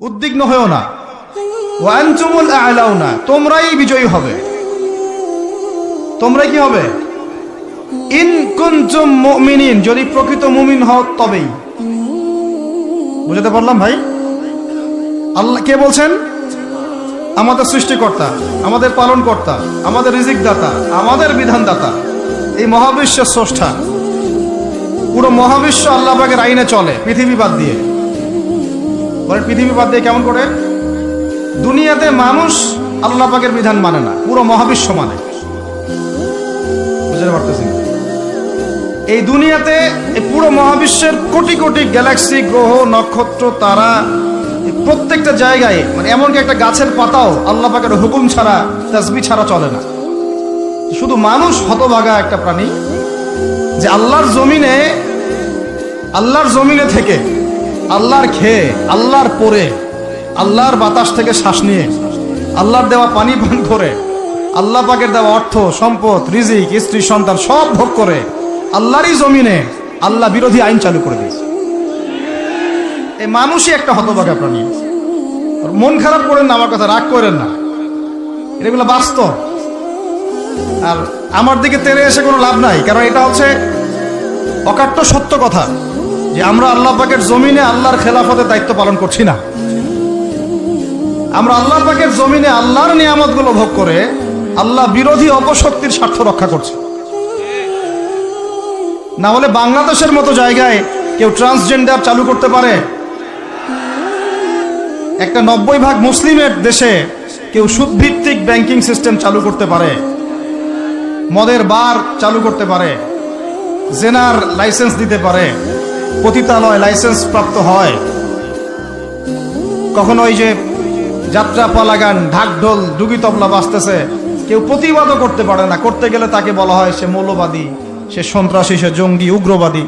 উদ্বিগ্ন হয়েও না। ওয়ানচুমুল আলাও না তোমরাই বিজয়ী হবে। তোমরাই কি হবে? ইন কুনতুম মুমিনিন, যদি প্রকৃত মুমিন হও তবেই। বুঝতে পারলাম ভাই? আল্লাহ, কে বলছেন? আমাদের সৃষ্টিকর্তা, আমাদের পালনকর্তা, আমাদের রিজিক দাতা আমাদের বিধানদাতা। এই মহাবিশ্বের স্রষ্টা। পুরো মহাবিশ্ব আল্লাহ পাকের আইনে চলে, পৃথিবী বাদ দিয়ে। বলেন পৃথিবী বাদ দিয়ে কেমন করে? দুনিয়াতে মানুষ আল্লাহ পাকের বিধান মানে না, পুরো মহাবিশ্ব মানে। বুঝতে পারতেছি? এই দুনিয়াতে এই পুরো মহাবিশ্বের কোটি কোটি গ্যালাক্সি গ্রহ, নক্ষত্র, তারা প্রত্যেকটা জায়গায় মানে এমনকি একটা গাছের পাতাও আল্লাহ পাকের হুকুম ছাড়া তাসবি ছাড়া চলে না। শুধু মানুষ হতভাগা একটা প্রাণী যে আল্লাহর জমিনে আল্লাহর জমিনে থেকে আল্লাহর খেয়ে, আল্লাহর পরে, আল্লাহর বাতাস থেকে শ্বাস নিয়ে, আল্লাহর দেওয়া পানি পান করে, আল্লাহ পাকের দেওয়া অর্থ, সম্পদ, রিজিক, স্ত্রী, সন্তান সব ভোগ করে, আল্লাহরই জমিনে আল্লাহ বিরোধী আইন চালু করে দিয়েছে। এই মানুষই একটা হতভাগা প্রাণী মন খারাপ করেন না, আমার কথা রাগ করেন না। এগুলো বাস্তব। আর আমার দিকে তেরে এসে কোনো লাভ নাই, কারণ এটা হচ্ছে অকাট্য সত্য কথা। যে আমরা আল্লাহ পাকের জমিনে আল্লাহর খেলাফতের দায়িত্ব পালন করছি না। আমরা আল্লাহ পাকের জমিনে আল্লাহর নিয়ামতগুলো ভোগ করে আল্লাহ বিরোধী অপশক্তির স্বার্থ রক্ষা করছে। না হলে বাংলাদেশের মতো জায়গায় কেউ ট্রান্সজেন্ডার চালু করতে পারে। একটা নব্বই ভাগ মুসলিমের দেশে কেউ সুদভিত্তিক ব্যাংকিং সিস্টেম চালু করতে পারে। মদের বার চালু করতে পারে। জেনার লাইসেন্স দিতে পারে। পতিতালয় লাইসেন্স প্রাপ্ত হয়। কখনো ওই যে যাত্রা পালাগান ঢাকঢোল ডুগি তবলা বাজতেছে, কেউ প্রতিবাদও করতে পারে না। করতে গেলে তাকে বলা হয় সে মৌলবাদী, সে সন্ত্রাসী, সে জঙ্গি, উগ্রবাদী।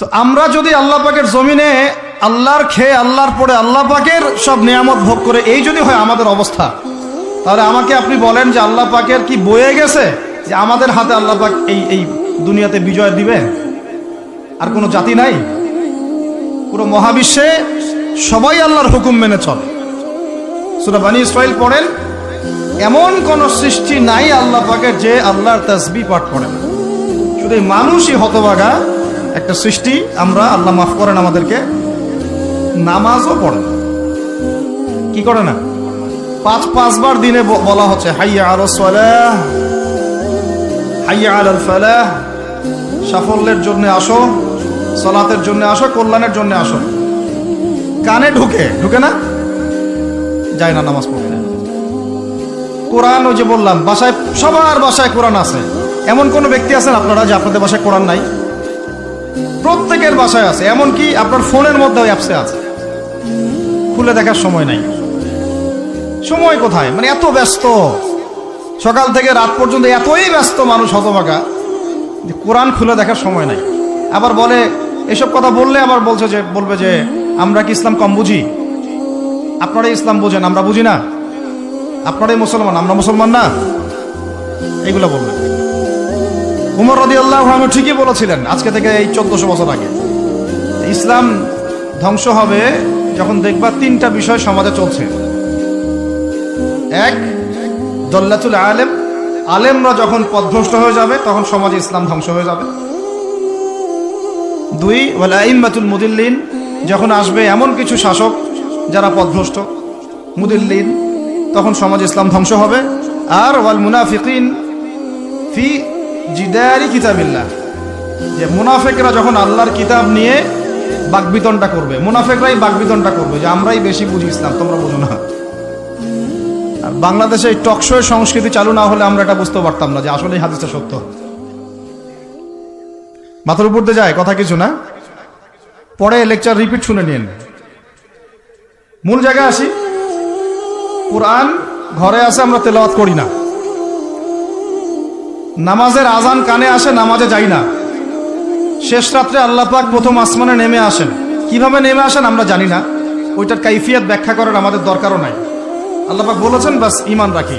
তো আমরা যদি আল্লাহ পাকের জমিনে আল্লাহর খেয়ে আল্লাহর পরে আল্লাহ পাকের সব নিয়ামত ভোগ করে, এই যদি হয় আমাদের অবস্থা। তাহলে আমাকে আপনি বলেন যে আল্লাহ পাকের কি বয়ে গেছে যে আমাদের হাতে আল্লাহ পাক এই এই দুনিয়াতে বিজয় দিবে আর কোনো জাতি নাই। পুরো মহাবিশ্বে সবাই আল্লাহর হুকুম মেনে চলে। সুরা বানী ইসরাইল পড়েন, এমন কোন সৃষ্টি নাই আল্লাহ পাকের যে আল্লাহর তাসবি পাঠ করে না শুধু মানুষই হতভাগা একটা সৃষ্টি, আমরা আল্লাহ মাফ করেন আমাদেরকে, নামাজও পড়ে কি করে না? পাঁচ, পাঁচবার দিনে বলা হচ্ছে, হাইয়া আলো সলাহ, হাইয়া আল ফালাহ। সাফল্যের জন্য আসো। সলাতের জন্য আসো, কল্যাণের জন্য আসো। কানে ঢুকে ঢুকে না? যায় না, নামাজ পড়তে কোরআন ওই যে বললাম, বাসায়, সবার বাসায় কোরআন আছে। এমন কোন ব্যক্তি আছেন আপনারা যে আপনাদের বাসায় কোরআন নাই? প্রত্যেকের বাসায় আছে এমনকি আপনার ফোনের মধ্যে অ্যাপসে আছে? খুলে দেখার সময় নাই। সময় কোথায়? মানে এত ব্যস্ত। সকাল থেকে রাত পর্যন্ত এতই ব্যস্ত মানুষ হতভাগা যে কোরআন খুলে দেখার সময় নাই। আবার বলে এসব কথা বললে আবার বলছে যে, বলবে যে, আমরা কি ইসলাম কম বুঝি? আপনারাই ইসলাম বুঝেন, আমরা বুঝি না। আপনারাই মুসলমান, আমরা মুসলমান না। এইগুলো বলবে। উমর রদি আল্লাহ ঠিকই বলেছিলেন, আজকে থেকে এই চোদ্দশো বছর আগে। ইসলাম ধ্বংস হবে যখন দেখবা তিনটা বিষয় সমাজে চলছে। এক, দল্লাতুল আলেম। আলেমরা যখন পথভ্রষ্ট হয়ে যাবে, তখন সমাজে ইসলাম ধ্বংস হয়ে যাবে। দুই ওয়ালাইমাতুল মুদিল্লিন, যখন আসবে এমন কিছু শাসক যারা পথভ্রষ্ট, মুদিল্লিন, তখন সমাজ ইসলাম ধ্বংস হবে। আর ওয়াল মুনাফিকিন ফি জিদারি কিতাবিল্লাহ, যে মুনাফেকরা যখন আল্লাহর কিতাব নিয়ে বাকবিতনটা করবে, মুনাফেকরাই বাকবিতনটা করবে, যে আমরাই বেশি বুঝি ইসলাম, তোমরা বুঝো না। আর বাংলাদেশে এই টকশোয়ের সংস্কৃতি চালু না হলে আমরা এটা বুঝতে পারতাম না যে আসলে এই হাদিসটা সত্য। মাথার উপর দিয়ে যায়, কথা কিছু না। পরে লেকচার রিপিট শুনে নিন। মূল জায়গায় আসি। কোরআন ঘরে আসে, আমরা তেলাওয়াত করি না। নামাজের আজান কানে আসে, নামাজে যাই না। শেষ রাত্রে আল্লাহ পাক প্রথম আসমানে নেমে আসেন। কীভাবে নেমে আসেন আমরা জানি না। ওইটার কাইফিয়াত ব্যাখ্যা করার আমাদের দরকারও নাই। আল্লাহ পাক বলেছেন, বাস ইমান রাখি।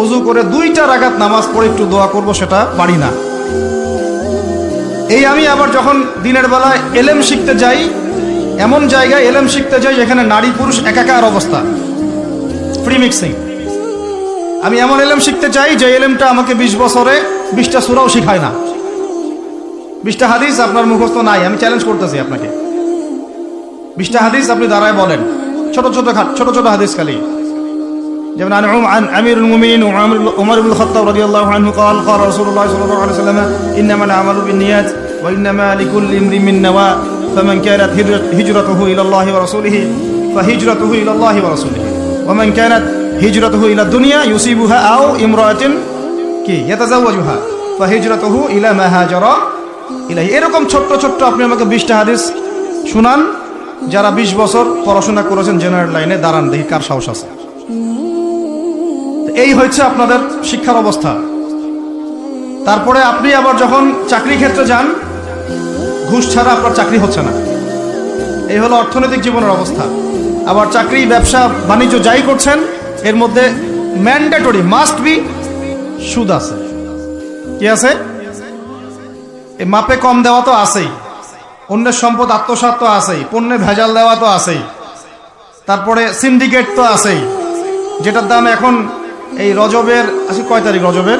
অজু করে দুইটা রাগাত নামাজ পড়ে একটু দোয়া করব, সেটা পারি না। এই আমি আবার যখন দিনের বেলায় এলেম শিখতে যাই, এমন জায়গায় এলেম শিখতে যাই যেখানে নারী পুরুষ একাকার অবস্থা। ফ্রি মিক্সিং আমি এমন এলেম শিখতে চাই যে এলেমটা আমাকে বিশ বছরে বিশটা সুরাও শিখায় না। বিশটা হাদিস আপনার মুখস্থ নাই, আমি চ্যালেঞ্জ করতেছি আপনাকে। বিশটা হাদিস আপনি দাঁড়ায় বলেন। ছোট ছোট ছোট ছোট হাদিস খালি। যেমন عن عم- عن امير المؤمنين وعمر عمر بن الخطاب رضي الله عنه قال قال رسول الله صلى الله عليه وسلم انما الاعمال بالنيات وانما لكل امرئ من نوى فمن كانت هجرت- هجرته الى الله ورسوله فهجرته الى الله ورسوله ومن كانت هجرته الى الدنيا يصيبها او امراه কি يتزوجها فهجرته الى ما هاجر ইলাহি এরকম ছোট্ট ছোট্ট আপনি আমাকে বিশটা হাদিস শুনান যারা বিশ বছর পড়াশোনা করেছেন জেনারেল লাইনে দাঁড়ান দেখি কার সাহস আছে তো এই হচ্ছে আপনাদের শিক্ষার অবস্থা। তারপরে আপনি আবার যখন চাকরি ক্ষেত্রে যান, ঘুষ ছাড়া আপনার চাকরি হচ্ছে না। এই হলো অর্থনৈতিক জীবনের অবস্থা। আবার চাকরি, ব্যবসা, বাণিজ্য যাই করছেন, এর মধ্যে ম্যান্ডেটরি মাস্ট বি সুদ আছে। কি আছে? এই মাপে কম দেওয়া তো আছেই। অন্যের সম্পদ আত্মসাৎ তো আছেই। পণ্যে ভেজাল দেওয়া তো আছেই। তারপরে সিন্ডিকেট তো আছেই। যেটার দাম এখন এই রজবের, আজকে কয় তারিখ রজবের?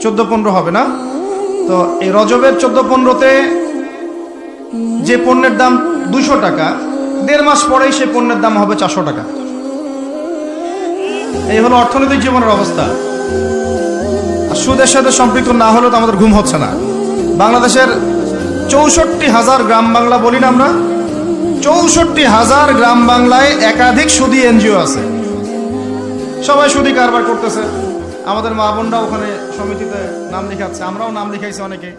চোদ্দ পনেরো হবে না? তো এই রজবের চোদ্দ পনেরোতে যে পণ্যের দাম দুশো টাকা, দেড় মাস পরেই সেই পণ্যের দাম হবে চারশো টাকা। এই হলো অর্থনৈতিক জীবনের অবস্থা। আর সুদের সাথে সম্পৃক্ত না হলেও তো আমাদের ঘুম হচ্ছে না। বাংলাদেশের চৌষট্টি হাজার গ্রাম বাংলা বলি না আমরা। চৌষট্টি হাজার গ্রাম বাংলায় একাধিক সুদী এনজিও আছে। সবাই শুধু কারবার করতেছে। আমাদের মা বোনরা ওখানে সমিতিতে নাম লিখাচ্ছে, আমরাও নাম লিখাইছি অনেকে।